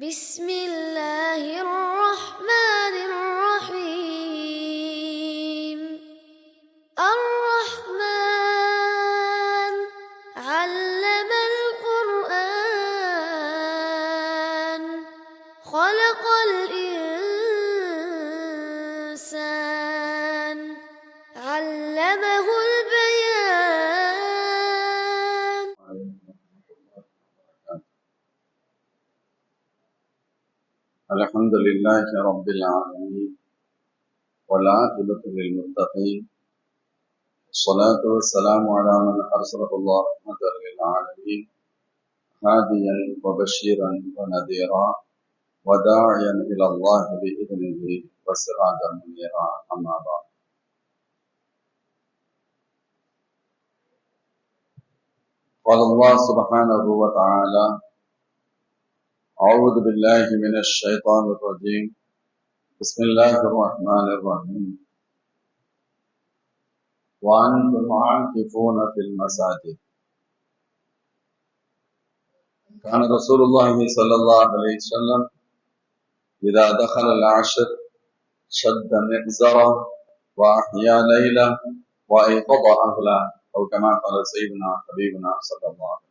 بسم الله الرحمن لله رب العالمين والعاقبة للمتقين الصلاة والسلام على من أرسله الله رحمة للعالمين هاديا وبشيرا ونذيرا وداعيا إلى الله بإذنه وسراجا منيرا أما بعد. قال الله سبحانه وتعالى أعوذ بالله من الشيطان الرجيم. بسم الله الرحمن الرحيم. وأنتم عاكفون في المساجد. كان رسول الله صلى الله عليه وسلم إذا دخل العشر شد مئزره وأحيا ليله وأيقظ أهله أو كما قال سيدنا حبيبنا صلى الله عليه وسلم.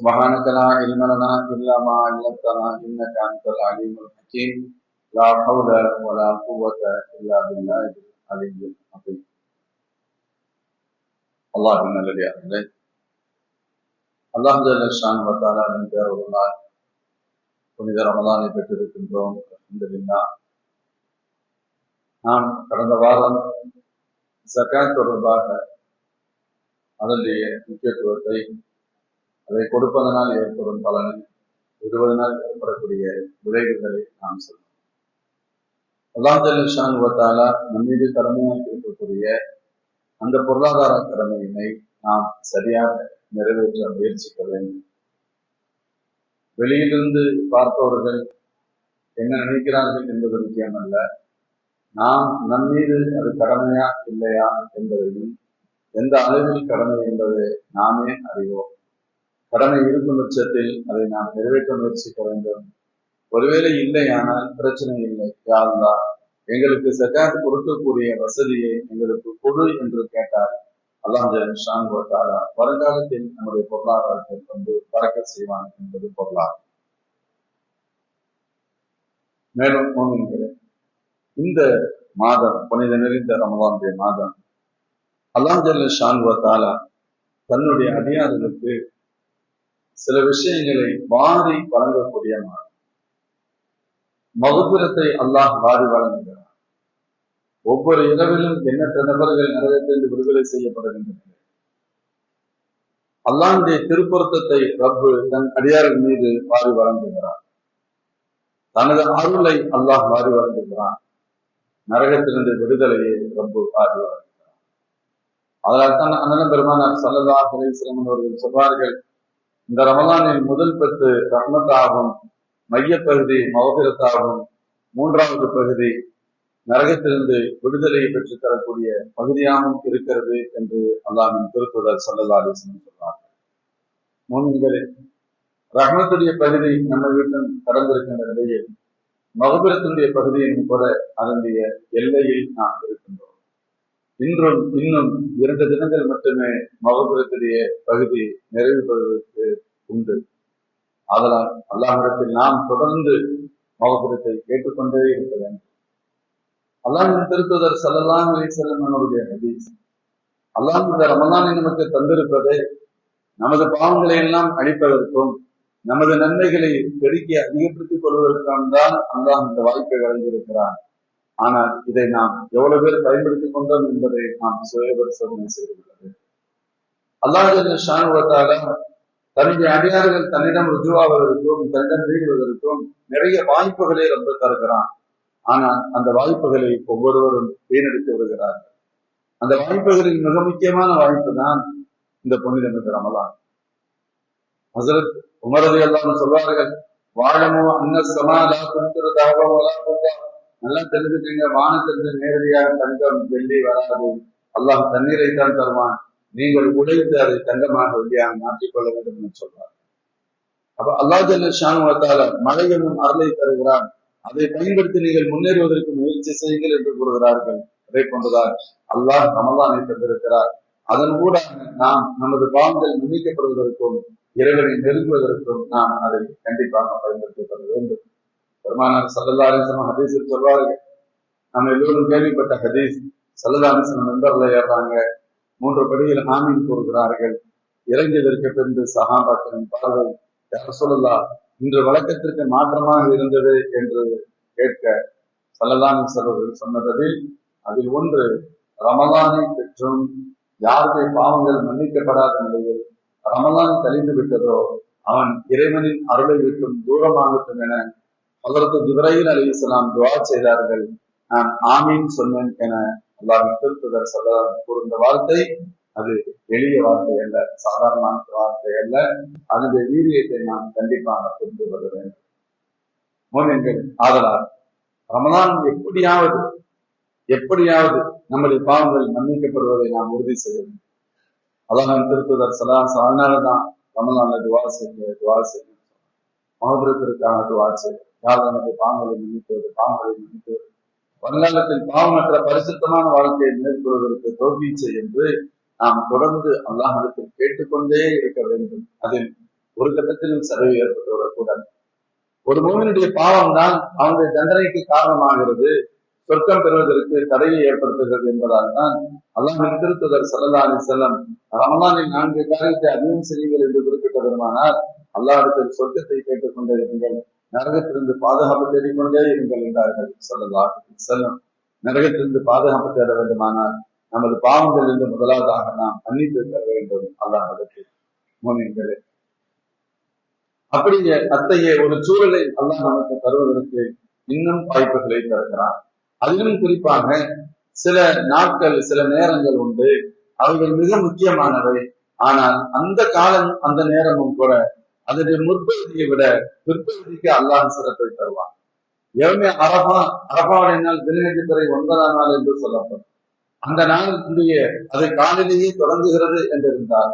سبحانك لا علم لنا إلا ما علمتنا إنك أنت العليم الحكيم لا حول ولا قوة إلا بالله العلي العظيم اللهم الذي أهديت அல்லாஹ் Shawn வத்தாலா என்ற ஒரு நாள் புனித ரமலானை பெற்றிருக்கின்றோம் அலமதுல்லா நாம் கடந்த வாரம் ஜக்காத் தொடர்பாக அதனுடைய முக்கியத்துவத்தை அதை கொடுப்பதனால் ஏற்படும் பலனை விடுவதனால் ஏற்படக்கூடிய விளைவுகளை நாம் சொல்லலாம் அல்லாஹ் ஜல்லஷான் வத்தாலா நம்மீது கடமையாக இருக்கக்கூடிய அந்த பொருளாதார கடமையினை நாம் சரியாக நிறைவேற்ற முயற்சிக்க வேண்டும். வெளியிலிருந்து பார்ப்பவர்கள் என்ன நினைக்கிறார்கள் என்பது முக்கியமல்ல. நாம் நம் மீது அது கடமையா இல்லையா என்பதையும் எந்த அளவில் கடமை என்பதை நாமே அறிவோம். கடமை இருக்கும் பட்சத்தில் அதை நாம் நிறைவேற்ற முயற்சிக்க வேண்டும். ஒருவேளை இல்லையானால் பிரச்சனை இல்லை. யாருந்தா? எங்களுக்கு சக்காத்து கொடுக்கக்கூடிய வசதியை எங்களுக்கு கொடு என்று கேட்டால் ஷான் கோட்டாரா வருங்காலத்தில் நம்முடைய பொருளாதாரத்தை கொண்டு பறக்க செய்வான் என்பது பொருளாதாரம் மேலும் மோமின்களே இந்த மாதம் புனித நிறைந்த ரமலானுடைய மாதம் அல்லாஹல் ஷான் தாலா தன்னுடைய அதிகாரிகளுக்கு சில விஷயங்களை வாரி வழங்கக்கூடிய மாதம் மகுபுரத்தை அல்லாஹ் வாரி வழங்குகிறார் ஒவ்வொரு இரவிலும் எண்ணற்ற நபர்கள் நரகத்திலிருந்து விடுதலை செய்யப்படுகின்றனர் அல்லாஹுடைய திருப்பொருத்தத்தை ரப்பு தன் அடியார்கள் மீது வாரி வழங்குகிறார் தனது அருளை அல்லாஹ் வாரி வழங்குகிறான். நரகத்திலிருந்து விடுதலையை ரப்பு வாரி வழங்குகிறார் அதனால் தான் அண்ணன் பெருமானார் சல்லல்லா அலிஸ்லம் அவர்கள் சொல்வார்கள் இந்த ரமலானின் முதல் பத்து ரஹ்மத்தாகும் மையப்பகுதி மகபிரத்தாகும் மூன்றாவது பகுதி நரகத்திலிருந்து விடுதலையை பெற்றுத் தரக்கூடிய பகுதியாகவும் இருக்கிறது என்று அல்லாமின் திருத்துதர் சல்லல்லா அலிஸ்லம் சொல்றார்கள். ரஹ்மத்துடைய பகுதி நம்ம வீட்டில் கடந்திருக்கின்ற நிலையில் மகபுரத்தினுடைய பகுதியின் கூட அதனுடைய எல்லையில் நாம் இருக்கின்றோம். இன்றும் இன்னும் இரண்டு தினங்கள் மட்டுமே மகபுரத்துடைய பகுதி நிறைவு பெறுவதற்கு உண்டு. ஆதலால் அல்லாஹிடத்தில் நாம் தொடர்ந்து மகபுரத்தை கேட்டுக்கொண்டே இருக்க வேண்டும். அல்லாஹின் திருத்துதர் செல்லலாம் அலிசல்லம் அவருடைய ஹதீஸ் அல்லாஹ் இந்த ரமலானை நமக்கு தந்திருப்பதை நமது பாவங்களை எல்லாம் அழிப்பதற்கும் நமது நன்மைகளை பெருக்கி அதிகப்படுத்திக் கொள்வதற்கான தான் அல்லாஹ் இந்த வாய்ப்பை வழங்கியிருக்கிறான். ஆனால் இதை நாம் எவ்வளவு பேர் பயன்படுத்திக் கொண்டோம் என்பதை நாம் சுயபரிசோதனை செய்துள்ளது அல்லாஹ் ஷானுவத்தால தன்னுடைய அடியார்கள் தன்னிடம் ருஜுவாவதற்கும் தன்னிடம் வீடுவதற்கும் நிறைய வாய்ப்புகளை ரொம்ப தருகிறான். ஆனால் அந்த வாய்ப்புகளை ஒவ்வொருவரும் வீணடித்து விடுகிறார்கள். அந்த வாய்ப்புகளில் மிக முக்கியமான வாய்ப்பு தான் இந்த புனித மிக ரமலான். ஹசரத் உமரது எல்லாம் சொல்வார்கள் வாழமோ அன்ன சமாதா குந்திரதாகவோ நல்லா தெரிஞ்சுக்கீங்க. வானத்திலிருந்து நேரடியாக தங்கம் வெள்ளி வராது. அல்லாஹ் தண்ணீரை தான் தருவான். நீங்கள் உழைத்து அதை தங்கமாக வெள்ளியாக மாற்றிக்கொள்ள வேண்டும் என்று சொல்றார். அப்ப அல்லாஹ் ஜல்ல மழை என்னும் அருளை தருகிறான். அதை பயன்படுத்தி நீங்கள் முன்னேறுவதற்கு முயற்சி செய்யுங்கள் என்று கூறுகிறார்கள். அதை கொண்டுதான் அல்லாஹ் ரமலானை தந்திருக்கிறார். அதன் கூட நாம் நமது பாவங்கள் நினைக்கப்படுவதற்கும் இறைவனை நெருங்குவதற்கும் நாம் அதை கண்டிப்பாக பயன்படுத்திக் கொள்ள வேண்டும். பெருமானார் சல்லல்லா அலிஸ்லாம் ஹதீஸில் சொல்வார்கள். நம்ம எல்லோரும் கேள்விப்பட்ட ஹதீஸ் சல்லல்லா அலிஸ்லாம் நண்பர்ல ஏறாங்க மூன்று படியில் ஹாமீன் கூறுகிறார்கள். இறங்கியதற்கு பின்பு சஹாபாக்களின் பார்வை யார் சொல்லலா இன்று வழக்கத்திற்கு மாற்றமாக இருந்தது என்று கேட்க சல்லல்லாஹு அவர்கள் சொன்னதில் அதில் ஒன்று ரமலானை பெற்றும் யாருடைய பாவங்கள் மன்னிக்கப்படாத நிலையில் ரமலான் கழிந்து விட்டதோ அவன் இறைவனின் அருளை விட்டும் தூரமாகட்டும் என அதற்கு துரையில் அலி இஸ்லாம் துவா செய்தார்கள். நான் ஆமீன் சொன்னேன் என அல்லாஹ் திருத்துதர் சொல்ல கூறுந்த வார்த்தை அது எளிய வார்த்தை அல்ல சாதாரண வார்த்தை அல்ல. அதனுடைய வீரியத்தை நாம் கண்டிப்பாக புரிந்து கொள்ள வேண்டும். மோனியங்கள் ஆதலால் எப்படியாவது எப்படியாவது நம்முடைய பாவங்கள் மன்னிக்கப்படுவதை நாம் உறுதி செய்ய வேண்டும். அதான் திருத்துதர் சலா அதனாலதான் ரமலான துவா செய்ய துவா செய்ய மகபுரத்திற்கான துவா செய்ய யார் பாங்களை பாவங்களை பாங்களை பாவங்களை வருங்காலத்தில் பாவமற்ற பரிசுத்தமான வாழ்க்கையை மேற்கொள்வதற்கு தோல்வீச்சை என்று நாம் தொடர்ந்து அல்லாஹிடத்தில் கேட்டுக்கொண்டே இருக்க வேண்டும். அதில் ஒரு கட்டத்திலும் சரிவு ஏற்பட்டு வரக்கூடாது. ஒரு மூவனுடைய பாவம் தான் அவனுடைய தண்டனைக்கு காரணமாகிறது. சொர்க்கம் பெறுவதற்கு தடையை ஏற்படுத்துகிறது என்பதால் தான் அல்லாஹின் திருத்துதர் சல்லா அலி செல்லம் ரமலானின் நான்கு காரியத்தை அதிகம் செய்யுங்கள் என்று குறிப்பிட்ட பெருமானார் அல்லாஹிடத்தில் சொர்க்கத்தை கேட்டுக்கொண்டே இருங்கள். நரகத்திலிருந்து பாதுகாப்பு தேடிக்கொண்டே இருங்கள் என்றார்கள். சொல்லலாம் செல்லும் நரகத்திலிருந்து பாதுகாப்பு தேட வேண்டுமானால் நமது பாவங்களிலிருந்து முதலாவதாக நாம் மன்னித்து தர வேண்டும். அல்லாஹிடத்தில் மோனியங்களே அப்படியே அத்தகைய ஒரு சூழலை அல்லாஹ் நமக்கு தருவதற்கு இன்னும் வாய்ப்புகளை தருகிறார் அதிலும் குறிப்பாக சில நாட்கள் சில நேரங்கள் உண்டு. அவைகள் மிக முக்கியமானவை. ஆனால் அந்த காலம் அந்த நேரமும் கூட அதனுடைய முற்பகுதியை விட பிற்பகுதிக்கு அல்லாஹ் சிறப்பை தருவான். எவமே அரபா அரபாவுடைய நாள் துறை ஒன்பதாம் நாள் என்று சொல்லப்படும். அந்த நாளுடைய அது காலிலேயே தொடங்குகிறது என்றிருந்தால்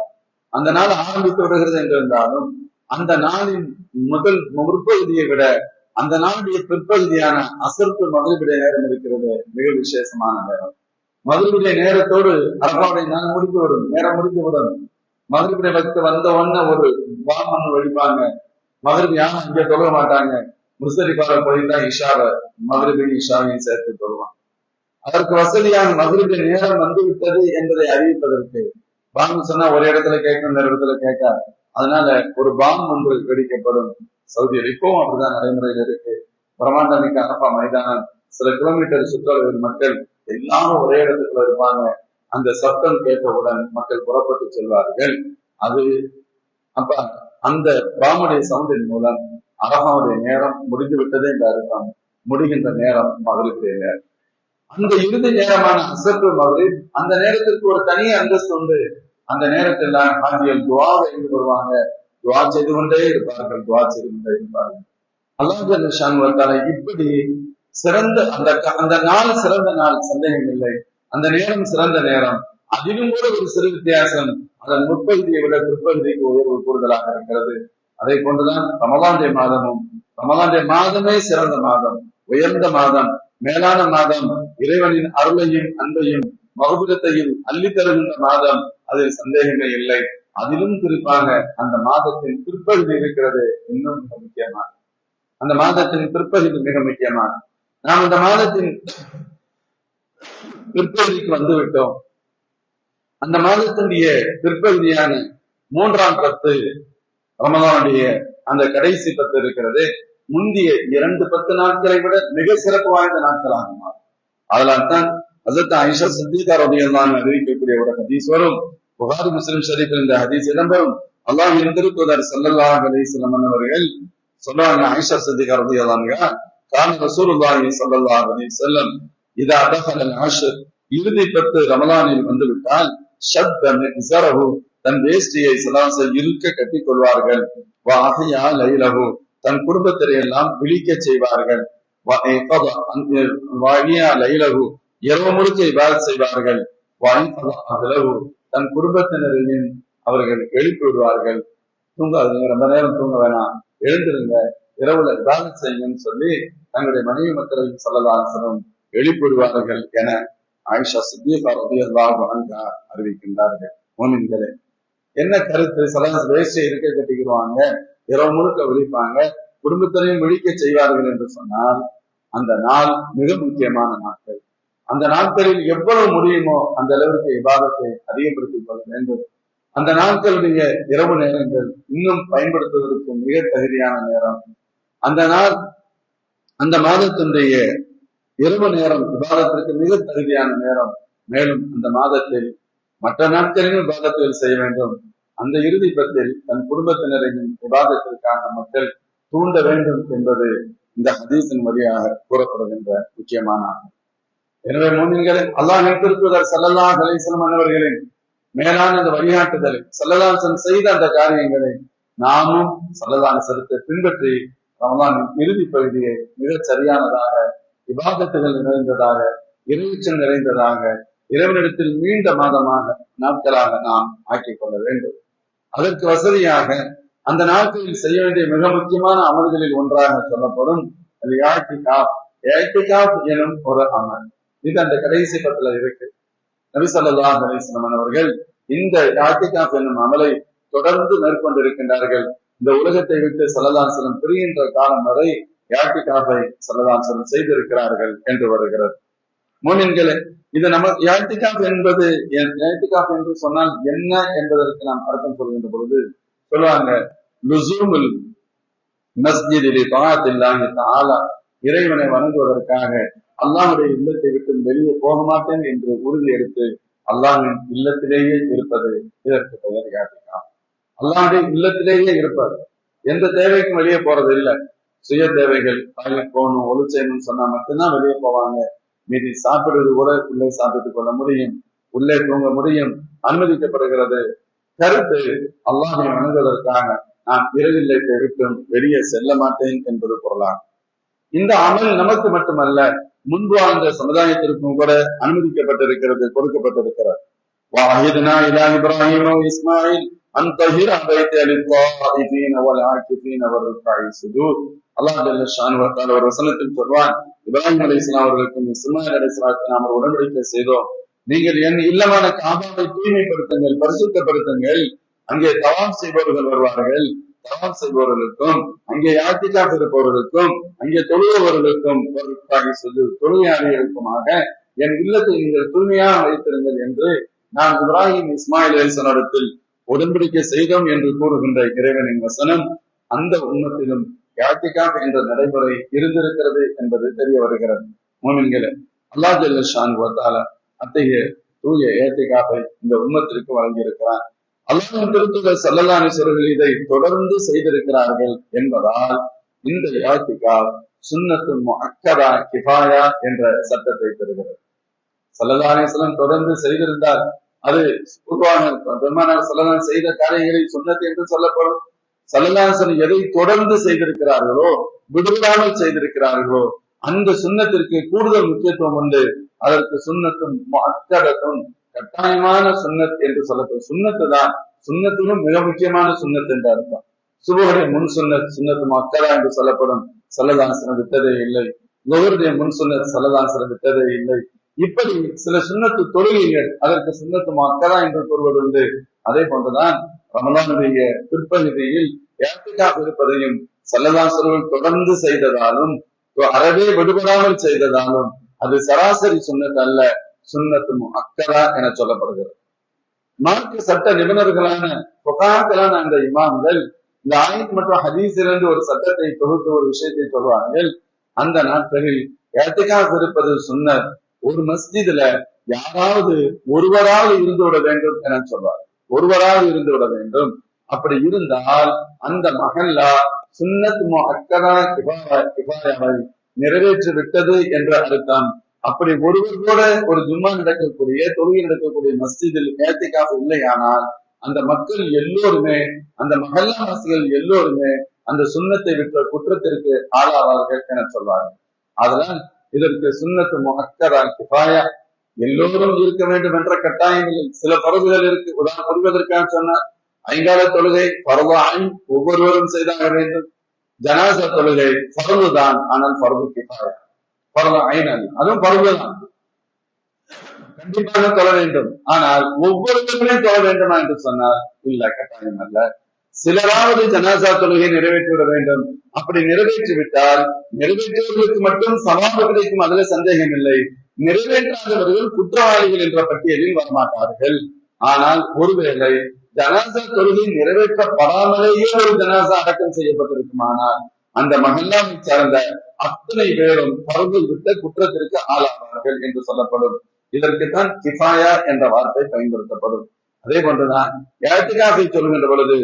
அந்த நாள் ஆரம்பித்து விடுகிறது என்றிருந்தாலும் அந்த நாளின் முதல் முற்பகுதியை விட அந்த நாளுடைய பிற்பகுதியான அசர்ப்பு மதுரையுடைய நேரம் இருக்கிறது மிக விசேஷமான நேரம். மதுரையுடைய நேரத்தோடு அரபாவுடைய நாள் முடித்து விடும் நேரம் முடித்து விடும் மதுரை பக்தி வந்த உடனே ஒரு பாமன் வெடிப்பாங்க மதுரை யாரும் இங்க தொழ மாட்டாங்க. முஸ்தரிபால போய் தான் இஷாவை மதுரையும் இஷாவையும் சேர்த்து தொழுவான் அதற்கு வசதியான மதுரைக்கு நேரம் வந்து விட்டது என்பதை அறிவிப்பதற்கு பாம்பு சொன்னா ஒரு இடத்துல கேட்கும் இந்த இடத்துல கேட்காது. அதனால ஒரு பாம் ஒன்று வெடிக்கப்படும். சவுதியில் இப்பவும் அப்படிதான் நடைமுறையில் இருக்கு. பிரம்மாண்டமிக்க அரபா மைதானம் சில கிலோமீட்டர் சுற்றளவில் மக்கள் எல்லாரும் ஒரே இடத்துக்குள்ள இருப்பாங்க. அந்த சத்தம் கேட்டவுடன் மக்கள் புறப்பட்டு செல்வார்கள். அது அப்ப அந்த பிராமணிய சவுண்டின் மூலம் அரகாவுடைய நேரம் முடிந்து விட்டதே இந்த அர்த்தம். முடிகின்ற நேரம் மகளிருடைய நேரம் அந்த இறுதி நேரமான அசத்து மகளிர் அந்த நேரத்திற்கு ஒரு தனி அந்தஸ்து உண்டு. அந்த நேரத்தில் ஆகியல் துவாவை எழுந்து வருவாங்க. துவா செய்து கொண்டே இருப்பார்கள். துவா செய்து கொண்டே இருப்பார்கள். அல்லாஹ் இப்படி சிறந்த அந்த அந்த நாள் சிறந்த நாள் சந்தேகம் இல்லை. அந்த நேரம் சிறந்த நேரம். அதிலும் கூட ஒரு சிறு வித்தியாசம். அதன் முற்பகுதியை விட பிற்பகுதிக்கு உயர்வு கூடுதலாக இருக்கிறது. அதை கொண்டுதான் ரமலாண்டிய மாதமும். ரமலாண்டிய மாதமே சிறந்த மாதம். உயர்ந்த மாதம். மேலான மாதம். இறைவனின் அருளையும் அன்பையும் மகுபிரத்தையும் அள்ளி தருகின்ற மாதம். அதில் சந்தேகமே இல்லை. அதிலும் குறிப்பாக அந்த மாதத்தின் பிற்பகுதி இருக்கிறது இன்னும் மிக முக்கியமான அந்த மாதத்தின் பிற்பகுதி மிக முக்கியமான நாம் இந்த மாதத்தின் பிற்பகுதிக்கு வந்து விட்டோம் அந்த மாதத்தினுடைய பிற்பகுதியான மூன்றாம் பத்து ரமதானுடைய அந்த கடைசி பத்து இருக்கிறது. முந்தைய இரண்டு பத்து நாட்களை விட மிக சிறப்பு வாய்ந்த நாட்களாக மாறும். அதனால் தான் அதற்கு ஐஷா சித்திகார் ரபியல்லான் அறிவிக்கக்கூடிய ஒரு ஹதீஸ் வரும். புகாரி முஸ்லிம் ஷரீஃபில் இந்த ஹதீஸ் இடம்பெறும். அல்லாஹ் திருப்பதார் சல்லல்லாஹ் அலிஸ்லம் அவர்கள் சொல்றாங்க ஐஷா சித்திகா கான் கான ரசூலுல்லாஹி ஸல்லல்லாஹு அலைஹி செல்லம் இதா தஹல அல் இறுதி பத்து ரமலானில் வந்துவிட்டால் ஷத்த தன் வேஷ்டியை சதாச இருக்க கட்டிக் கொள்வார்கள். வாஹியா லைலகு தன் குடும்பத்தை எல்லாம் விழிக்க செய்வார்கள். வாகியா லைலகு இரவு முழுக்க இவ்வாறு செய்வார்கள். வாஹிலஹு தன் குடும்பத்தினரையும் அவர்கள் எழுப்பி விடுவார்கள். தூங்காதுங்க ரொம்ப நேரம் தூங்க வேணாம். எழுந்திருங்க. இரவுல இபாதத் செய்யுங்கன்னு சொல்லி தங்களுடைய மனைவி மக்களை சொல்லலாசனம் வெளிப்படுவார்கள் என ஆயிஷா சித்திகா ரதியல்லாஹு அன்ஹா அறிவிக்கின்றார்கள். மோமின்களே என்ன கருத்து? சில வேஷ்டை இருக்க கட்டிக்கிடுவாங்க இரவு முழுக்க விழிப்பாங்க குடும்பத்தினையும் விழிக்க செய்வார்கள் என்று சொன்னால் அந்த நாள் மிக முக்கியமான நாட்கள். அந்த நாட்களில் எவ்வளவு முடியுமோ அந்த அளவிற்கு விவாதத்தை அதிகப்படுத்திக் கொள்ள வேண்டும். அந்த நாட்களுடைய இரவு நேரங்கள் இன்னும் பயன்படுத்துவதற்கு மிக தகுதியான நேரம். அந்த நாள் அந்த மாதத்தினுடைய இரவு நேரம் விவாதத்திற்கு மிக தகுதியான நேரம் மேலும் அந்த மாதத்தில் மற்ற நாட்களிலும் விவாதத்தில் செய்ய வேண்டும். அந்த இறுதி பத்தில் தன் குடும்பத்தினரையும் விவாதத்திற்கான மக்கள் தூண்ட வேண்டும் என்பது இந்த ஹதீஸின் வழியாக கூறப்படுகின்ற முக்கியமான ஆகும். எனவே மூமின்களே அல்லாஹ் நினைத்திருப்பதர் சல்லல்லா அலிஸ்லம் அவர்களின் மேலான அந்த வழிகாட்டுதலை சல்லதாசன் செய்த அந்த காரியங்களை நாமும் சல்லதாசனத்தை பின்பற்றி ரமலானின் இறுதி பகுதியை மிகச் சரியானதாக விவாதத்துகள் நிறைந்ததாக இறைச்சல் நிறைந்ததாக இறைவனிடத்தில் நீண்ட மாதமாக நாட்களாக நாம் ஆக்கிக் கொள்ள வேண்டும். அதற்கு வசதியாக அந்த நாட்களில் செய்ய வேண்டிய மிக முக்கியமான அமல்களில் ஒன்றாக சொல்லப்படும் அது யாழ்த்திகாப் எனும் ஒரு அமல். இது அந்த கடைசி பத்துல இருக்கு. நபிசல்லா அலிஸ்லமன் அவர்கள் இந்த யாத்திகாப் என்னும் அமலை தொடர்ந்து மேற்கொண்டிருக்கின்றார்கள். இந்த உலகத்தை விட்டு சல்லதாசனம் பிரிகின்ற காலம் வரை யாத்திகாப்பை சல்லதாசனம் செய்திருக்கிறார்கள் என்று வருகிறது. மோனின்களே இது நம்ம யாத்திகாப் என்பது யாத்திகாப் என்று சொன்னால் என்ன என்பதற்கு நாம் அர்த்தம் சொல்கின்ற பொழுது சொல்லுவாங்க லுசூமுல் மஸ்ஜிதிலே தாத்தில்லாஹி தாலா இறைவனை வணங்குவதற்காக அல்லாஹுடைய இல்லத்தை விட்டு வெளியே போக மாட்டேன் என்று உறுதி எடுத்து அல்லாஹின் இல்லத்திலேயே இருப்பது இதற்கு பெயர் யாத்திகா அல்லாஹுடைய இல்லத்திலேயே இருப்பது. எந்த தேவைக்கும் வெளியே போறது இல்லை சுய தேவைகள் டாய்லெட் போகணும் ஒழு செய்யணும்னு சொன்னா மட்டும்தான் வெளியே போவாங்க. மீதி சாப்பிடுறது கூட உள்ளே சாப்பிட்டுக் கொள்ள முடியும். உள்ளே தூங்க முடியும். அனுமதிக்கப்படுகிறது. கருத்து அல்லாஹை அணுகுவதற்காக நான் இரவில்லை விட்டும் வெளியே செல்ல மாட்டேன் என்பது பொருளாகும். இந்த அமல் நமக்கு மட்டுமல்ல முன்பு வாழ்ந்த சமுதாயத்திற்கும் கூட அனுமதிக்கப்பட்டிருக்கிறது கொடுக்கப்பட்டிருக்கிறது. வாஹிதுனா இலா இப்ராஹிமோ இஸ்மாயில். அன் தஹிர் அபைத் லித்தாயிஃபீன வல் ஆகிஃபீன வல் அல்லாஹ் ஜல்ல ஒரு வசனத்தில் சொல்வான் இப்ராஹிம் அவர்களுக்கும் இஸ்மாயில் நாம் உடன்படிக்கை செய்தோம் நீங்கள் என் இல்லமான காபாவை தூய்மைப்படுத்துங்கள் பரிசுத்தப்படுத்துங்கள். அங்கே தவாம் செய்பவர்கள் வருவார்கள். தவாம் செய்பவர்களுக்கும் அங்கே யாத்திகாப் இருப்பவர்களுக்கும் அங்கே தொழுபவர்களுக்கும் சொல்லு தொழுகையாளிகளுக்குமாக என் இல்லத்தை நீங்கள் தூய்மையாக வைத்திருங்கள் என்று நான் இப்ராஹிம் இஸ்மாயில் அலிசனிடத்தில் உடன்படிக்கை செய்தோம் என்று கூறுகின்ற இறைவனின் வசனம் அந்த உண்மத்திலும் யாத்திகாப் என்ற நடைமுறை இருந்திருக்கிறது என்பது தெரிய வருகிறது. மோமின்களே அல்லா ஜல்லஷான் வத்தால அத்தகைய தூய ஏத்திகாப்பை இந்த உண்மத்திற்கு வழங்கியிருக்கிறார் அல்லாஹின் திருத்துகள் சல்லல்லானீஸ்வரர்கள் இதை தொடர்ந்து செய்திருக்கிறார்கள் என்பதால் இந்த யாத்திகா சுன்னத்து அக்கரா கிஃபாயா என்ற சட்டத்தை பெறுகிறது. சல்லல்லானீஸ்வரன் தொடர்ந்து செய்திருந்தால் அது பொதுவாக பெருமானார் சல்லல்லான் செய்த காரியங்களை சொன்னது என்று சொல்லப்படும். சல்லல்லாசன் எதை தொடர்ந்து செய்திருக்கிறார்களோ விடுவிடாமல் செய்திருக்கிறார்களோ அந்த சுண்ணத்திற்கு கூடுதல் முக்கியத்துவம் உண்டு. அதற்கு சுண்ணத்தும் அக்கடத்தும் கட்டாயமான சுண்ணத் என்று சொல்லப்படும். சுண்ணத்து தான் சுண்ணத்திலும் மிக முக்கியமான சுண்ணத் என்று அர்த்தம். சுபகுடைய முன் சுண்ணத் சுண்ணத்து மக்களா என்று சொல்லப்படும். சல்லதாசனம் விட்டதே இல்லை. நுகருடைய முன் சொன்ன சலதான் சிறந்த தேவை இல்லை இப்படி சில சுண்ணத்து தொழுகைகள் அதற்கு சுண்ணத்து மக்களா என்று கூறுவது உண்டு. அதே போன்றுதான் ரமலானுடைய பிற்பகுதியில் ஏத்திகாப் இருப்பதையும் சல்லதாசர்கள் தொடர்ந்து செய்ததாலும் அறவே விடுபடாமல் செய்ததாலும் அது சராசரி சுண்ணத் அல்ல சுண்ணத்து அக்கரா என சொல்லப்படுகிறது. மார்க்க சட்ட நிபுணர்களான புகாக்களான அந்த இமாம்கள் இந்த ஆயத் மற்றும் ஹதீஸிலிருந்து ஒரு சட்டத்தை தொகுத்து ஒரு விஷயத்தை சொல்வார்கள். அந்த நாட்களில் ஏத்திகாப் இருப்பது சொன்னர். ஒரு மஸ்ஜிதுல யாராவது ஒருவராவது இருந்து விட வேண்டும் என சொல்வார். ஒருவராவது இருந்து விட வேண்டும். அப்படி இருந்தால் அந்த மகல்லா சுன்னத் அக்கரா கிபாயாவை நிறைவேற்றி விட்டது என்று அர்த்தம். அப்படி ஒருவர் கூட ஒரு ஜும்மா நடக்கக்கூடிய தொழுகை நடக்கக்கூடிய மஸ்ஜிதில் ஏத்திக்காக இல்லையானால் அந்த மக்கள் எல்லோருமே அந்த மகல்லா மசிகள் எல்லோருமே அந்த சுண்ணத்தை விட்ட குற்றத்திற்கு ஆளாவார்கள் என சொல்வார்கள். அதனால் இதற்கு சுண்ணத்து முகக்கரா கிபாயா எல்லோரும் இருக்க வேண்டும் என்ற கட்டாயம் இல்லை சில பருவுகள் இருக்கு. உதாரணம் புரிவதற்காக சொன்னார் ஐங்கால தொழுகை பரவாய் ஒவ்வொருவரும் செய்தாக வேண்டும். ஜனாசா தொழுகை பரவு தான் ஆனால் பருவு கிஃபாயா. பருவ ஐன் அதுவும் பருவு தான் கண்டிப்பாக தொழ வேண்டும். ஆனால் ஒவ்வொருவருமே தொழ வேண்டுமா என்று சொன்னால் இல்ல கட்டாயம் அல்ல. சிலராவது ஜனாசா தொழுகை நிறைவேற்றிவிட வேண்டும். அப்படி நிறைவேற்றிவிட்டால் நிறைவேற்றியவர்களுக்கு மட்டும் சவாபு கிடைக்கும் அதுல சந்தேகம் இல்லை நிறைவேற்றாதவர்கள் குற்றவாளிகள் என்ற பட்டியலில் வரமாட்டார்கள். ஆனால் ஒருவேளை ஜனாசா தொழுகை நிறைவேற்றப்படாமலேயே ஒரு ஜனாசா அடக்கம் செய்யப்பட்டிருக்குமானால் அந்த மகல்லாவை சார்ந்த அத்தனை பேரும் பருவல் விட்ட குற்றத்திற்கு ஆளாவார்கள் என்று சொல்லப்படும். இதற்குத்தான் கிஃபாயா என்ற வார்த்தை பயன்படுத்தப்படும். அதே போன்றுதான் ஏத்திகாசை சொல்லுகின்ற பொழுது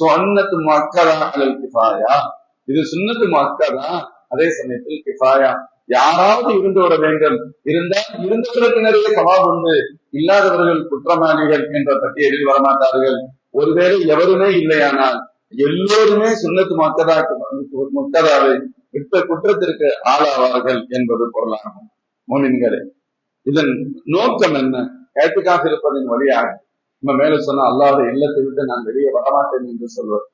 சொன்னத்து மக்கதா அல்லது கிஃபாயா? இது சுன்னத்து மக்கதா அதே சமயத்தில் கிஃபாயா. யாராவது இருந்து விட வேண்டும். இருந்தால் இருந்தவர்களுக்கு சவாப் உண்டு. இல்லாதவர்கள் குற்றவாளிகள் என்ற பட்டியலில் வரமாட்டார்கள். ஒருவேளை எவருமே இல்லையானால் எல்லோருமே சுண்ணத்து மக்கதா முக்கதாவை இப்ப குற்றத்திற்கு ஆளாவார்கள் என்பது பொருளாகும். மோமின்களே இதன் நோக்கம் என்ன? ஏத்துக்காக இருப்பதன் வழியாக நம்ம மேல சொன்ன அல்லாத இல்லத்தை விட்டு நான் வெளியே வரமாட்டேன் என்று சொல்வது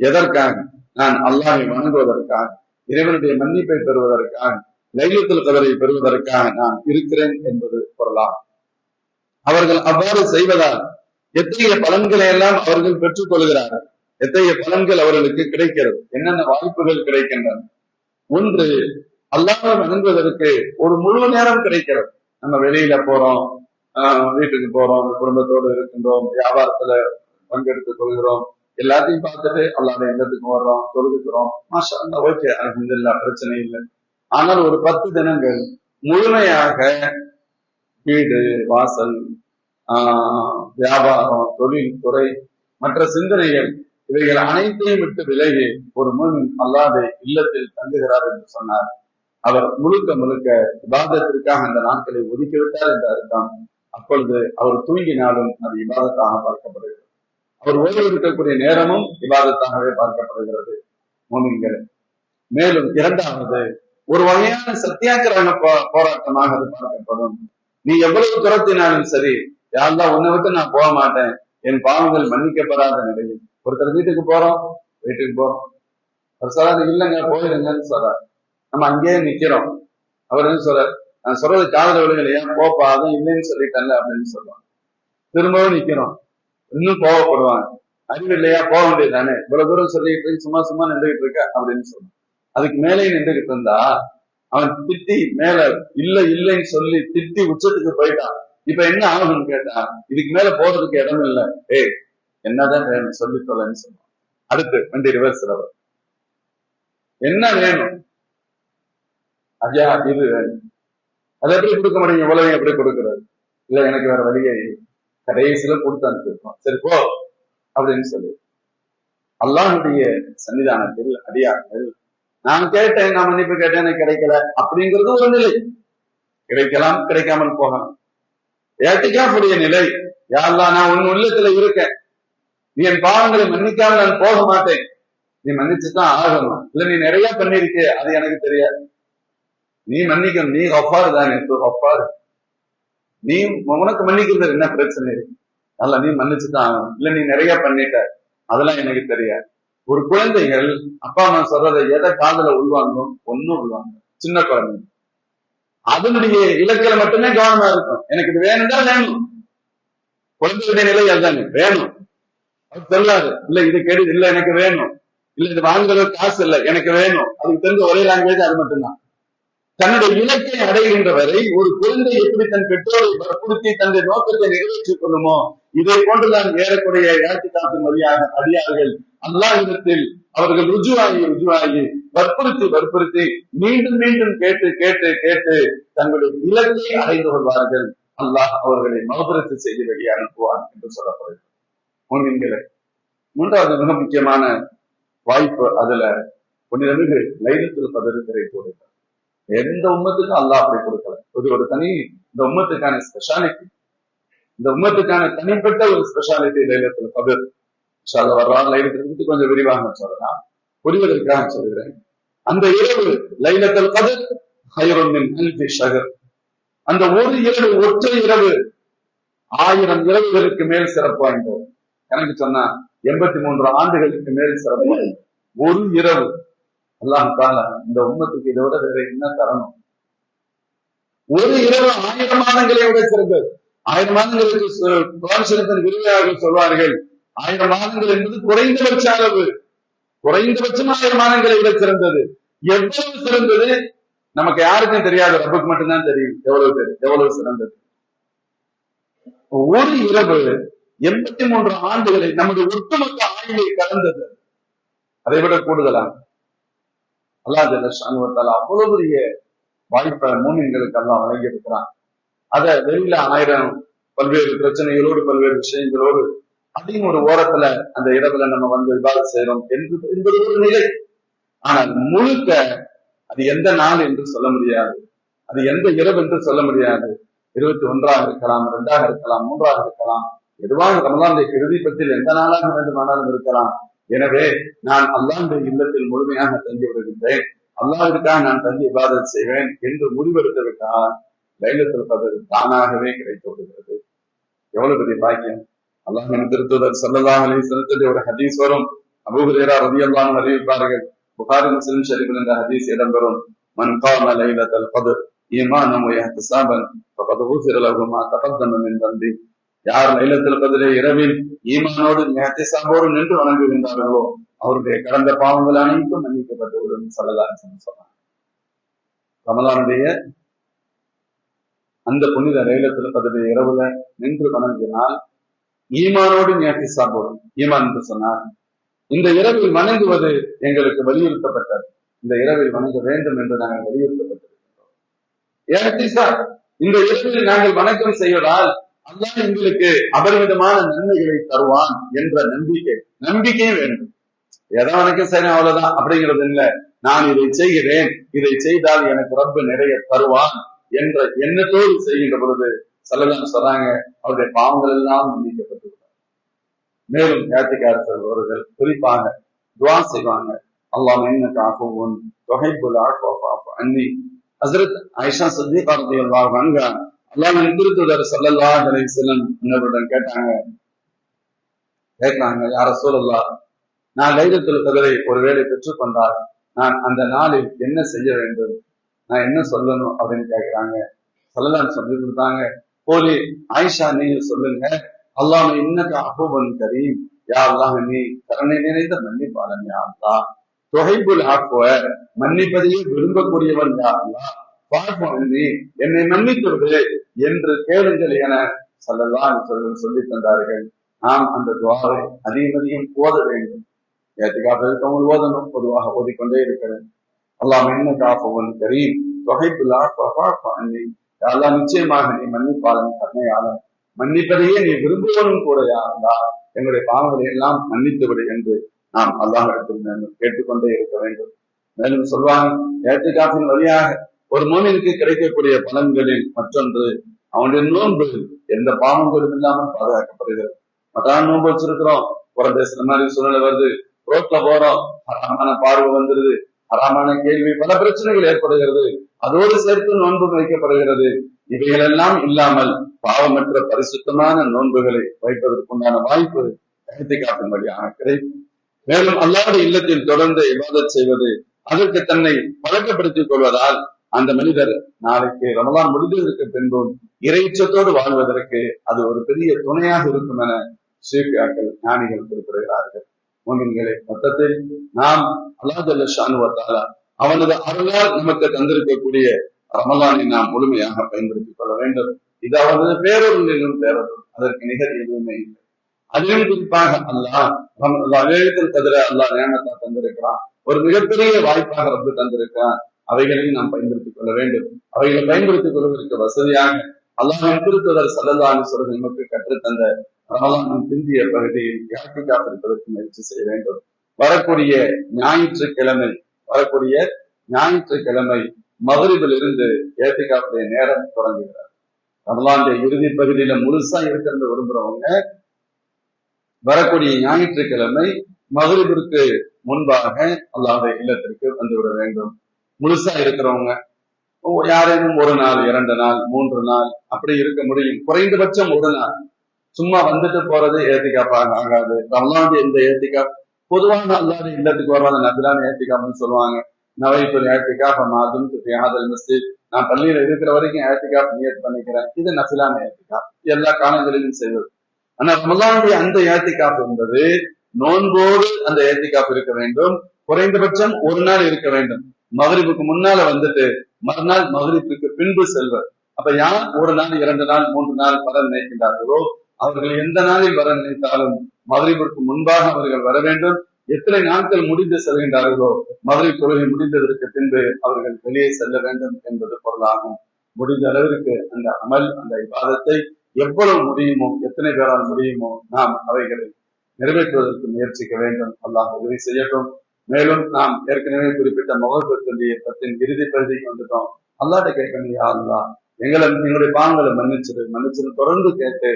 எதற்காக? நான் அல்லாஹை வணங்குவதற்காக இறைவனுடைய மன்னிப்பை பெறுவதற்காக லைலத்தில் கதரை பெறுவதற்காக நான் இருக்கிறேன் என்பது பொருளாம் அவர்கள் அவ்வாறு செய்வதால் எத்தகைய பலன்களை எல்லாம் அவர்கள் பெற்றுக் கொள்கிறார்கள்? எத்தகைய பலன்கள் அவர்களுக்கு கிடைக்கிறது? என்னென்ன வாய்ப்புகள் கிடைக்கின்றன? ஒன்று அல்லாஹை வணங்குவதற்கு ஒரு முழு நேரம் கிடைக்கிறது. நம்ம வெளியில போறோம் வீட்டுக்கு போறோம் குடும்பத்தோடு இருக்கின்றோம் வியாபாரத்துல பங்கெடுத்துக் கொள்கிறோம் எல்லாத்தையும் பார்த்துட்டு அல்லாத எண்ணத்துக்கு வர்றோம் தொழுதுக்கிறோம் மாஷா அல்லா ஓகே எல்லா பிரச்சனை இல்லை. ஆனால் ஒரு பத்து தினங்கள் முழுமையாக வீடு வாசல் ஆஹ் வியாபாரம் தொழில் துறை மற்ற சிந்தனைகள் இவைகள் அனைத்தையும் விட்டு விலகி ஒரு முன் அல்லாதே இல்லத்தில் தங்குகிறார் என்று சொன்னார். அவர் முழுக்க முழுக்க விவாதத்திற்காக அந்த நாட்களை ஒதுக்கிவிட்டார் என்று அர்த்தம். அப்பொழுது அவர் தூங்கினாலும் அது விவாதத்தாக பார்க்கப்படுகிறது. அவர் ஓய்வு இருக்கக்கூடிய நேரமும் விவாதத்தாகவே பார்க்கப்படுகிறது. மோமின்கள் மேலும் இரண்டாவது ஒரு வகையான சத்தியாகிரக போராட்டமாக அது பார்க்கப்படும். நீ எவ்வளவு துரத்தினாலும் சரி யாரெல்லாம் உன்னை விட்டு நான் போக மாட்டேன் என் பாவங்கள் மன்னிக்கப்படாத நிலையில். ஒருத்தர் வீட்டுக்கு போறோம் வீட்டுக்கு போறோம் அவர் சொல்றாரு இல்லைங்க போயிருங்கன்னு சொல்றாரு. நம்ம அங்கேயே நிக்கிறோம். அவர் என்ன சொல்றார்? நான் சொல்றது காதல விழுகலையா? கோப்பா அதுவும் இல்லைன்னு சொல்லிட்டேன்ல அப்படின்னு சொல்லுவாங்க. திரும்பவும் நிக்கிறோம். இன்னும் கோவப்படுவாங்க. அறிவு இல்லையா? போக வேண்டியது தானே இவ்வளவு தூரம் சொல்லிட்டு சும்மா சும்மா நின்றுகிட்டு இருக்க அப்படின்னு சொல்லுவான் அதுக்கு மேலேயும் நின்றுகிட்டு இருந்தா அவன் திட்டி மேல இல்ல இல்லைன்னு சொல்லி திட்டி உச்சத்துக்கு போயிட்டான். இப்ப என்ன ஆகும்னு கேட்டான் இதுக்கு மேல போறதுக்கு இடம் இல்லை. ஏய் என்னதான் வேணும்? சொல்லி சொல்லன்னு சொன்னான் அடுத்து வண்டி ரிவர்ஸ் என்ன வேணும்? ஐயா இது வேணும். அதை எப்படி கொடுக்க மாட்டீங்க இவ்வளவு எப்படி கொடுக்கறது? இல்ல எனக்கு வேற வழியே கடைசியில கொடுத்து அனுப்பியிருக்கோம். சரி போ. அப்படின்னு சொல்லி. அல்லாஹுடைய சன்னிதானத்தில் அடியார்கள் நான் கேட்டேன் நான் மன்னிப்பு கேட்டேன் எனக்கு கிடைக்கல அப்படிங்கிறது ஒரு நிலை. கிடைக்கலாம் கிடைக்காமல் போகலாம். ஏட்டிக்காப்புடைய நிலை யாரெல்லாம் நான் உன் உள்ளத்துல இருக்கேன். நீ என் பாவங்களை மன்னிக்காம நான் போக மாட்டேன். நீ மன்னிச்சுதான் ஆகணும். இல்ல நீ நிறைய பண்ணிருக்கே அது எனக்கு தெரியாது. நீ மன்னிக்கணும். நீ ஒப்பாரு தானே. ஒப்பாரு நீ உனக்கு மன்னிக்கிறது என்ன பிரச்சனை? அல்ல நீ மன்னிச்சுதான் ஆகணும். இல்ல நீ நிறைய பண்ணிட்ட. அதெல்லாம் எனக்கு தெரியாது. ஒரு குழந்தைகள் அப்பா அம்மா சொல்றதை எதை காதல உள்வாங்கணும்? ஒன்னும் உள்வாங்க சின்ன குழந்தை. அதனுடைய இலக்கில மட்டுமே கவனமா இருக்கும் எனக்கு இது வேணும் தான் வேணும்? குழந்தையுடைய நிலை அதுதானே. வேணும். அது சொல்லாது இல்ல இது கெடு இல்ல எனக்கு வேணும். இல்ல இது வாங்குறது காசு இல்ல எனக்கு வேணும். அதுக்கு தெரிஞ்ச ஒரே லாங்குவேஜ் அது மட்டும்தான். தன்னுடைய இலக்கை அடைகின்ற வரை ஒரு குழந்தை எப்படி தன் பெற்றோரை வற்புறுத்தி தன்னுடைய நோக்கத்தை நிறைவேற்றிக் கொள்ளுமோ இதை போன்றுதான் ஏறக்குறைய ஏற்றுக்காப்பின் வழியாக அடியார்கள் அல்லாஹிடத்தில் அவர்கள் ருஜுவாகி ருஜுவாகி வற்புறுத்தி வற்புறுத்தி மீண்டும் மீண்டும் கேட்டு கேட்டு கேட்டு தங்களுடைய இலக்கை அடைந்து கொள்வார்கள். அல்லாஹ் அவர்களை மகபுரத்து செய்து வெளியே அனுப்புவான் என்று சொல்லப்படுகிறது. முன்னின்களை மூன்றாவது மிக முக்கியமான வாய்ப்பு அதுல ஒன்னிரண்டு லைலத்தில் பதிர்ந்தரை போடுகிறார் எந்த உம்மத்துக்கும் அல்லாஹ் அப்படி கொடுக்கல. இது ஒரு தனி இந்த உம்மத்துக்கான ஸ்பெஷாலிட்டி இந்த உம்மத்துக்கான தனிப்பட்ட ஒரு ஸ்பெஷாலிட்டி லைலத்தில் கதிர் சொல்ல வர்றான் லைலத்தை பத்தி கொஞ்சம் விரிவாக சொல்லலாம். புரிவதற்காக சொல்கிறேன் அந்த இரவு லைலத்தில் கதிர் ஹயரொன்னின் அல்பி ஷகர் அந்த ஒரு இரவு ஒற்றை இரவு ஆயிரம் இரவுகளுக்கு மேல் சிறப்பு வாய்ந்தவர் எனக்கு சொன்னா எண்பத்தி மூன்று ஆண்டுகளுக்கு மேல் சிறப்பு ஒரு இரவு அல்லாஹ் தாலா இந்த உண்மத்துக்கு இதை விட வேற என்ன தரணும்? ஒரு இரவு ஆயிரம் மாதங்களை விட சிறந்தது. ஆயிரம் மாதங்களுக்கு சு- விரிவாக சொல்வார்கள் ஆயிரம் மாதங்கள் என்பது குறைந்தபட்ச அளவு. குறைந்தபட்சம் ஆயிரம் மாதங்களை விட சிறந்தது. எவ்வளவு சிறந்தது? நமக்கு யாருக்கும் தெரியாது ரப்புக்கு மட்டும்தான் தெரியும் எவ்வளவு பேர் எவ்வளவு சிறந்தது. ஒரு இரவு எண்பத்தி மூன்று ஆண்டுகளை நமது ஒட்டுமொத்த ஆயுளை கடந்தது. அதை விட கூடுதலா? அல்லாஹ் ஜல்லஷானுவத்தால அவ்வளவு பெரிய வாய்ப்பை மூமின்களுக்கு எல்லாம் வழங்கி இருக்கிறான் அத வெளியில ஆயிரம் பல்வேறு பிரச்சனைகளோடு பல்வேறு விஷயங்களோடு அதையும் ஒரு ஓரத்துல அந்த இரவுல நம்ம வந்து விவாதம் செய்யறோம் என்று என்பது ஒரு நிலை. ஆனால் முழுக்க அது எந்த நாள் என்று சொல்ல முடியாது. அது எந்த இரவு என்று சொல்ல முடியாது. இருபத்தி ஒன்றாக இருக்கலாம் இரண்டாக இருக்கலாம் மூன்றாக இருக்கலாம். எதுவாக ரமலானுடைய இறுதிப்பத்தில் எந்த நாளாக வேண்டுமானாலும் இருக்கலாம். எனவே நான் அல்லாஹ்வுடைய இல்லத்தில் முழுமையாக தங்கி விடுகின்றேன். அல்லாஹ்விற்காக நான் தங்கி இபாதத் செய்வேன் என்று முடிவெடுத்து விட்டால் லைலத்தில் கதர் தானாகவே கிடைத்து விடுகிறது எவ்வளவு பெரிய பாக்கியம். அல்லாஹின் திருத்துதர் சல்லல்லாஹு அலைஹி வஸல்லத்துடைய ஒரு ஹதீஸ் வரும். அபூ ஹுரைரா ரலியல்லாஹு அன்ஹு அறிவிப்பார்கள். புகாரி முஸ்லிம் ஷரீஃபில் இந்த ஹதீஸ் இடம்பெறும். மன் காம லைலத்தல் கத்ர் ஈமானம் வயஹ்திசாபன் ஃபகத் ஊஃபிர லஹு மா தகத்தம மின் தம்பி யார் லைலத்தில் கதிரை இரவில் ஈமானோடு இஹ்திசாபோடு நின்று வணங்குகின்றார்களோ அவருடைய கடந்த பாவங்கள் அனைத்தும் மன்னிக்கப்பட்டுவிடும் சொல்லலாம் அலைஹி சொன்னார். ரமலானுடைய அந்த புனித லைலத்தில் கதிரை இரவுல நின்று வணங்கினால் ஈமானோடு இஹ்திசாபோடு ஈமான் என்று சொன்னார். இந்த இரவில் வணங்குவது எங்களுக்கு வலியுறுத்தப்பட்டது. இந்த இரவில் வணங்க வேண்டும் என்று நாங்கள் வலியுறுத்தப்பட்டிருக்கின்றோம். ஏனத்திசார் இந்த இரவில் நாங்கள் வணக்கம் செய்வதால் அல்லாஹ் எங்களுக்கு அபரிமிதமான நன்மைகளை தருவான் என்ற நம்பிக்கை நம்பிக்கையும் வேண்டும். எதை எனக்கு செய்யணும் அவ்வளவுதான். அப்படிங்கிறது இல்ல. நான் இதை செய்கிறேன். இதை செய்தால் எனக்கு ரப்பு நிறைய தருவான் என்ற எண்ணத்தோடு செய்கின்ற பொழுது சல்லதான் சொல்றாங்க அவருடைய பாவங்கள் எல்லாம் மன்னிக்கப்பட்டு மேலும் ஏத்திக்கார செல்பவர்கள் குறிப்பாக துவா செய்வாங்க. அல்லாஹ் என்ன காஃபுவன் தொகைப்புல் ஆஃபாஃபாஃப் அன்னி. ஹசரத் ஐஷா சத்தீகா ரலியல்லாஹு அல்லாஹ்வின் திருத்தூதர் ஸல்லல்லாஹு அலைஹி வஸல்லம் கேட்டாங்க. கேட்கிறாங்க யார சூழல்லா நான் லைலத்துல் கதரை ஒருவேளை பெற்றுக்கொண்டால் நான் அந்த நாளில் என்ன செய்ய வேண்டும்? நான் என்ன சொல்லணும்? அப்படின்னு கேட்கிறாங்க. சொல்லலான்னு சொல்லி கொடுத்தாங்க. போலி ஆயிஷா நீங்க சொல்லுங்க. அல்லாஹ் இன்னக்கு அபூபன் கரீம். யா அல்லாஹ் நீ கருணை நிறைந்த மன்னிப்பாளன் யா அல்லா தொகைப்புல் ஆக்குவ மன்னிப்பதையே விரும்பக்கூடியவன் யா அல்லா பார்ப்போம் நீ என்னை மன்னித்து விடு. என்று கேளுங்கள் என சொல்லலாம் சொல்லி சொல்லி தந்தார்கள். நாம் அந்த துவாவை அதிகம் அதிகம் ஓத வேண்டும். ஏற்றுக்காக இருக்கவங்க ஓதணும் பொதுவாக ஓதிக்கொண்டே இருக்கிறேன் அல்லாஹ் என்ன காப்பவன் கரீம். தொகைப்புல் அன்னி. அல்லாஹ் நிச்சயமாக நீ மன்னிப்பாளன் கருணையாளன். மன்னிப்பதையே நீ விரும்புவனும் கூட யாருந்தா எங்களுடைய பாவங்களை எல்லாம் மன்னித்து விடு என்று நாம் அல்லாஹிடத்தில் கேட்டுக்கொண்டே இருக்க வேண்டும். மேலும் சொல்வாங்க ஏற்றுக்காப்பின் வழியாக ஒரு மோனிற்கு கிடைக்கக்கூடிய பலன்களில் மற்றொன்று அவனுடைய நோன்பு. எந்த பாவங்களும் இல்லாமல் பாதுகாக்கப்படுகிறது. மற்ற நோன்பு வச்சிருக்கிறோம். புறம் பேசுற மாதிரி சூழ்நிலை வருது. ரோட்ல போறோம். அறமான பார்வை வந்துருது. அறமான கேள்வி பல பிரச்சனைகள் ஏற்படுகிறது. அதோடு சேர்த்து நோன்பு வைக்கப்படுகிறது. இவைகளெல்லாம் இல்லாமல் பாவமற்ற பரிசுத்தமான நோன்புகளை வைப்பதற்குண்டான வாய்ப்பு ஏத்திக்காப்பின் வழியாக கிடைக்கும். மேலும் அல்லாவுடைய இல்லத்தில் தொடர்ந்து விவாதம் செய்வது அதற்கு தன்னை பழக்கப்படுத்திக் கொள்வதால் அந்த மனிதர் நாளைக்கு ரமலான் முடிந்ததற்கு பின்பும் இறைச்சத்தோடு வாழ்வதற்கு அது ஒரு பெரிய துணையாக இருக்கும் என சீக்கியாக்கள் ஞானிகள் குறிப்பிடுகிறார்கள். மோமின்களை மொத்தத்தில் நாம் அல்லாஹல்ல ஷானுவத்தாலா அவனது அருளால் நமக்கு தந்திருக்கக்கூடிய ரமலானை நாம் முழுமையாக பயன்படுத்திக் கொள்ள வேண்டும். இது அவனது பேரொருளிலும் பேரொருள் அதற்கு நிகர் எதுவுமே இல்லை. அதிலும் குறிப்பாக அல்லாஹ் வேகத்தில் தவிர அல்லாஹ் ஞானத்தை தந்திருக்கிறான். ஒரு மிகப்பெரிய வாய்ப்பாக ரப்பு தந்திருக்கிறான். அவைகளையும் நாம் பயன்படுத்திக் கொள்ள வேண்டும். அவைகளை பயன்படுத்திக் கொள்வதற்கு வசதியாக அல்லாஹின் திருத்ததர் சல்லல்லாஹு சொல்கள் நமக்கு கற்றுத்தந்த ரமலானின் பிந்திய பகுதியில் யாருக்கு காத்திருப்பதற்கு முயற்சி செய்ய வேண்டும். வரக்கூடிய ஞாயிற்றுக்கிழமை வரக்கூடிய ஞாயிற்றுக்கிழமை மகரிபில் இருந்து ஏத்திகாப்புடைய நேரம் தொடங்குகிறார் ரமலானுடைய இறுதி பகுதியில முழுசா இருக்கிறது விரும்புறவங்க வரக்கூடிய ஞாயிற்றுக்கிழமை மகரிபிற்கு முன்பாக அல்லாத இல்லத்திற்கு வந்துவிட வேண்டும். முழுசா இருக்கிறவங்க யாரேனும் ஒரு நாள் இரண்டு நாள் மூன்று நாள் அப்படி இருக்க முடியும். குறைந்தபட்சம் ஒரு நாள். சும்மா வந்துட்டு போறது ஏத்திக்காப்பாக ஆகாது. ரமலானுடைய இந்த ஏத்திக்கா பொதுவான அல்லாத இல்லத்துக்கு வர்றத நபிலான ஏத்திக்காப்னு சொல்லுவாங்க. நவைப்பு ஏத்திக்காப் மாதும் ஆதல் மஸ்ஜித். நான் பள்ளியில இருக்கிற வரைக்கும் ஏத்திக்காப் நியத் பண்ணிக்கிறேன். இது நபிலான ஏத்திக்காப். எல்லா காலங்களிலும் செய்வது. ஆனா ரமலானுடைய அந்த ஏத்திக்காப் என்பது நோன்போடு அந்த ஏத்திக்காப் இருக்க வேண்டும். குறைந்தபட்சம் ஒரு நாள் இருக்க வேண்டும். மகரிப்புக்கு முன்னால வந்துட்டு மறுநாள் மகரிப்புக்கு பின்பு செல்வர். அப்ப யார்? ஒரு நாள் இரண்டு நாள் மூன்று நாள் வர நினைக்கின்றார்களோ அவர்கள் எந்த நாளில் வர நினைத்தாலும் மகரிபிற்கு முன்பாக அவர்கள் வர வேண்டும். எத்தனை நாட்கள் முடிந்து செல்கின்றார்களோ மதுரை தொழுகை முடிந்ததற்கு பின்பு அவர்கள் வெளியே செல்ல வேண்டும் என்பது பொருளாகும். முடிந்த அளவிற்கு அந்த அமல் அந்த விவாதத்தை எவ்வளவு முடியுமோ எத்தனை பேரால் முடியுமோ நாம் அவைகளை நிறைவேற்றுவதற்கு முயற்சிக்க வேண்டும். அல்லாஹ் உதவி செய்யட்டும். மேலும் நாம் ஏற்கனவே குறிப்பிட்ட முகத்துடைய பத்தின் இறுதி பகுதிக்கு வந்துட்டோம். அல்லாட்ட கேட்கணும் யா அல்லா எங்களை எங்களுடைய பாவங்களை மன்னிச்சிரு மன்னிச்சிரு. தொடர்ந்து கேட்டு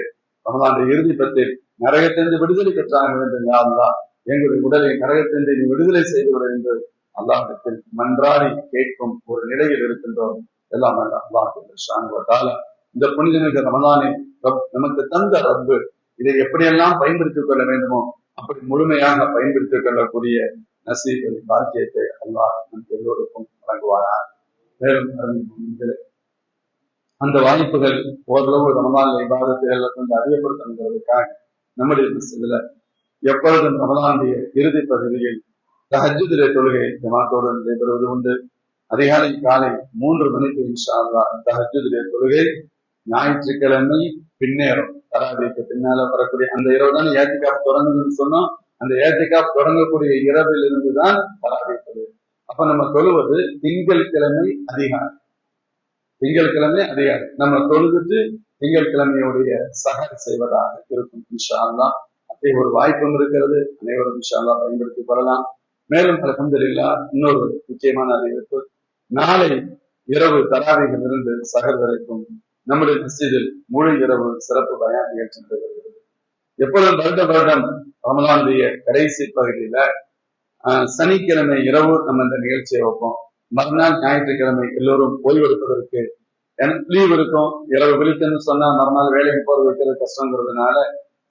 ரமலானுடைய இறுதி பத்தில் நரகத்திலிருந்து விடுதலை பெற்றாக வேண்டும் யா அல்லா எங்களுடைய உடலை நரகத்திலிருந்து நீ விடுதலை செய்து என்று அல்லாஹிடத்தில் மன்றாடி கேட்கும் ஒரு நிலையில் இருக்கின்றோம். எல்லாம் அல்ல அல்லாஹ் இந்த புனிதமிக ரமலானை நமக்கு தந்த ரப்பு இதை எப்படியெல்லாம் பயன்படுத்திக் கொள்ள வேண்டுமோ அப்படி முழுமையாக பயன்படுத்திக் கொள்ளக்கூடிய நசீபை பாக்கியத்தை அல்லாஹ் நமக்கு எல்லோருக்கும் வழங்குவாரார் மேலும் அந்த வாய்ப்புகள் ஓரளவு ரமலான் விவாதத்தை கொண்டு அறியப்படுத்துவதற்காக நம்முடைய இதுல எப்பொழுதும் ரமலானுடைய இறுதி பகுதியில் தஹஜுதிரை தொழுகை ஜமாத்தோடு நடைபெறுவது உண்டு. அதிகாலை காலை மூன்று மணிக்கு இன்ஷா அல்லா தஹஜுதிரை தொழுகை ஞாயிற்றுக்கிழமை பின்னேறும். தராபிக்கு பின்னால வரக்கூடிய அந்த இரவு தான் ஏத்திகாப் தொடங்குதுன்னு சொன்னோம் அந்த ஏத்திகாப் தொடங்கக்கூடிய இரவில் இருந்துதான் தராபி அப்ப நம்ம தொழுவது திங்கள் கிழமை அதிகாரம் திங்கள் கிழமை அதிகாரம் நம்ம தொழுதுட்டு திங்கள் கிழமையுடைய சகர் செய்வதாக இருக்கும் இன்ஷா அப்படி ஒரு வாய்ப்பும் இருக்கிறது. அனைவரும் இன்ஷா பயன்படுத்தி கொள்ளலாம். மேலும் அலமதுல்லா இன்னொரு முக்கியமான அறிவிப்பு. நாளை இரவு தராவிகள் இருந்து சகர் வரைக்கும் நம்முடைய மசிதில் முழு இரவு சிறப்பு பயான் நிகழ்ச்சி நடைபெறுகிறது. எப்பொழுதும் வருட வருடம் ரமலானுடைய கடைசி பகுதியில சனிக்கிழமை இரவு நம்ம இந்த நிகழ்ச்சியை வைப்போம். மறுநாள் ஞாயிற்றுக்கிழமை எல்லோரும் ஓய்வெடுப்பதற்கு லீவ் இருக்கும். இரவு விழித்துன்னு சொன்னா மறுநாள் வேலைக்கு போறது வைக்கிறது கஷ்டங்கிறதுனால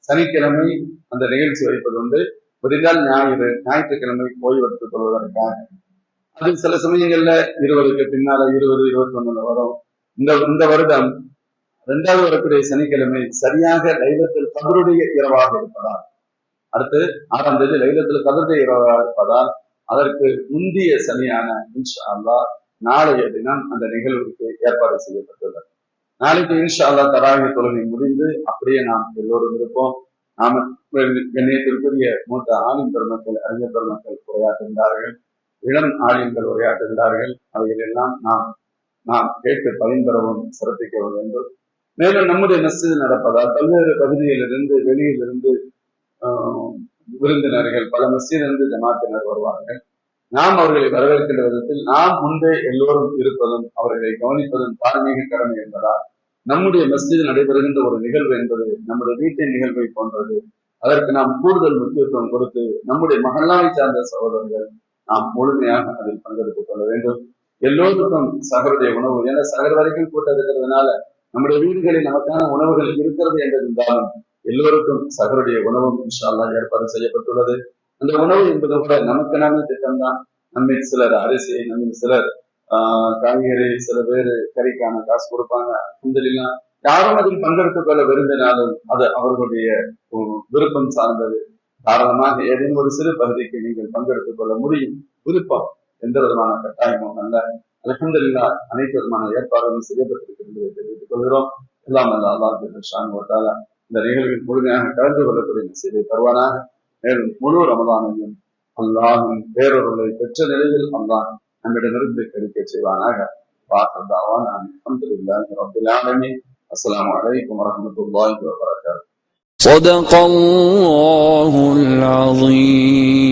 சனிக்கிழமை அந்த நிகழ்ச்சி வைப்பது உண்டு. முடிந்தால் ஞாயிறு ஞாயிற்றுக்கிழமை ஓய்வெடுத்துக் கொள்வதற்காக. அது சில சமயங்கள்ல இருபதுக்கு பின்னால இருபது இருபத்தி ஒண்ணுல வரும். இந்த இந்த வருடம் இரண்டாவது வரக்கூடிய சனிக்கிழமை சரியாக லைலத்தில் கதருடைய இரவாக இருப்பதால் அடுத்து ஆறாம் தேதி லைலத்தில் கதருடைய இரவாக இருப்பதால் அதற்கு முந்திய சனியான இன்ஷா அல்லா நாளைய தினம் அந்த நிகழ்வுக்கு ஏற்பாடு செய்யப்பட்டுள்ளது. நாளைக்கு இன்ஷா அல்லா தராக தொழுகை முடிந்து அப்படியே நாம் எல்லோரும் இருப்போம். நாம கண்ணியத்திற்குரிய மூத்த ஆலிம் பெருமக்கள் அறிஞர் பெருமக்கள் உரையாற்றுகின்றார்கள். இளம் ஆலிம்கள் உரையாற்றுகின்றார்கள். அவைகள் எல்லாம் நாம் நாம் கேட்டு பயன்பெறவும் சிறப்பிக்கவும் வேண்டும். மேலும் நம்முடைய மசித் நடப்பதால் பல்வேறு பகுதியிலிருந்து வெளியிலிருந்து விருந்தினர்கள் பல மசிதிலிருந்து ஜமாத்தினர் வருவார்கள். நாம் அவர்களை வரவேற்கின்ற விதத்தில் நாம் முன்பே எல்லோரும் இருப்பதும் அவர்களை கவனிப்பதும் தார்மீக கடமை என்பதால் நம்முடைய மஸ்ஜித் நடைபெறுகின்ற ஒரு நிகழ்வு என்பது நம்முடைய வீட்டின் நிகழ்வை போன்றது. அதற்கு நாம் கூடுதல் முக்கியத்துவம் கொடுத்து நம்முடைய மகளாவை சார்ந்த சகோதரர்கள் நாம் முழுமையாக அதில் பங்கெடுத்துக் கொள்ள வேண்டும். எல்லோருக்கும் சகருடைய உணவு. ஏன்னா சகர் வரைக்கும் கூட்டம் இருக்கிறதுனால நம்முடைய வீடுகளில் நமக்கான உணவுகள் இருக்கிறது என்றிருந்தாலும் எல்லோருக்கும் சகருடைய உணவும் இன்ஷால்லா ஏற்பாடு செய்யப்பட்டுள்ளது. அந்த உணவு என்பது கூட நமக்கு நாமே திட்டம் தான் நம்மை சிலர் அரிசி நம்ம சிலர் ஆஹ் காய்கறி சில பேர் கறிக்கான காசு கொடுப்பாங்க. அந்தலாம் யாரும் அதில் பங்கெடுத்துக் கொள்ள விரும்பினாலும் அது அவர்களுடைய விருப்பம் சார்ந்தது. காரணமாக ஏதேனும் ஒரு சிறு பகுதிக்கு நீங்கள் பங்கெடுத்துக் கொள்ள முடியும். விருப்பம் எந்த விதமான கட்டாயமும் அல்ல. அலகந்தல்லா அனைத்து விதமான ஏற்பாடுகளும் செய்யப்பட்டிருக்கிறது தெரிவித்துக் கொள்கிறோம் எல்லாம் அல்ல அல்லாஹ் ஷான் ஓட்டால இந்த நிகழ்வில் முழுமையாக கலந்து கொள்ளக்கூடிய செய்தி தருவானாக மேலும் முழு ரமதானையும் அல்லாஹும் பேரொருளை பெற்ற நிலையில் அல்லாஹ் நம்மிடமிருந்து கிடைக்க செய்வானாக வாசந்தாவான் அல்ஹம்துலில்லாஹி ரப்பில் ஆலமீன் அஸ்ஸலாமு அலைக்கும் வரஹ்மத்துல்லாஹி வபரகாத்துஹு صدق الله العظيم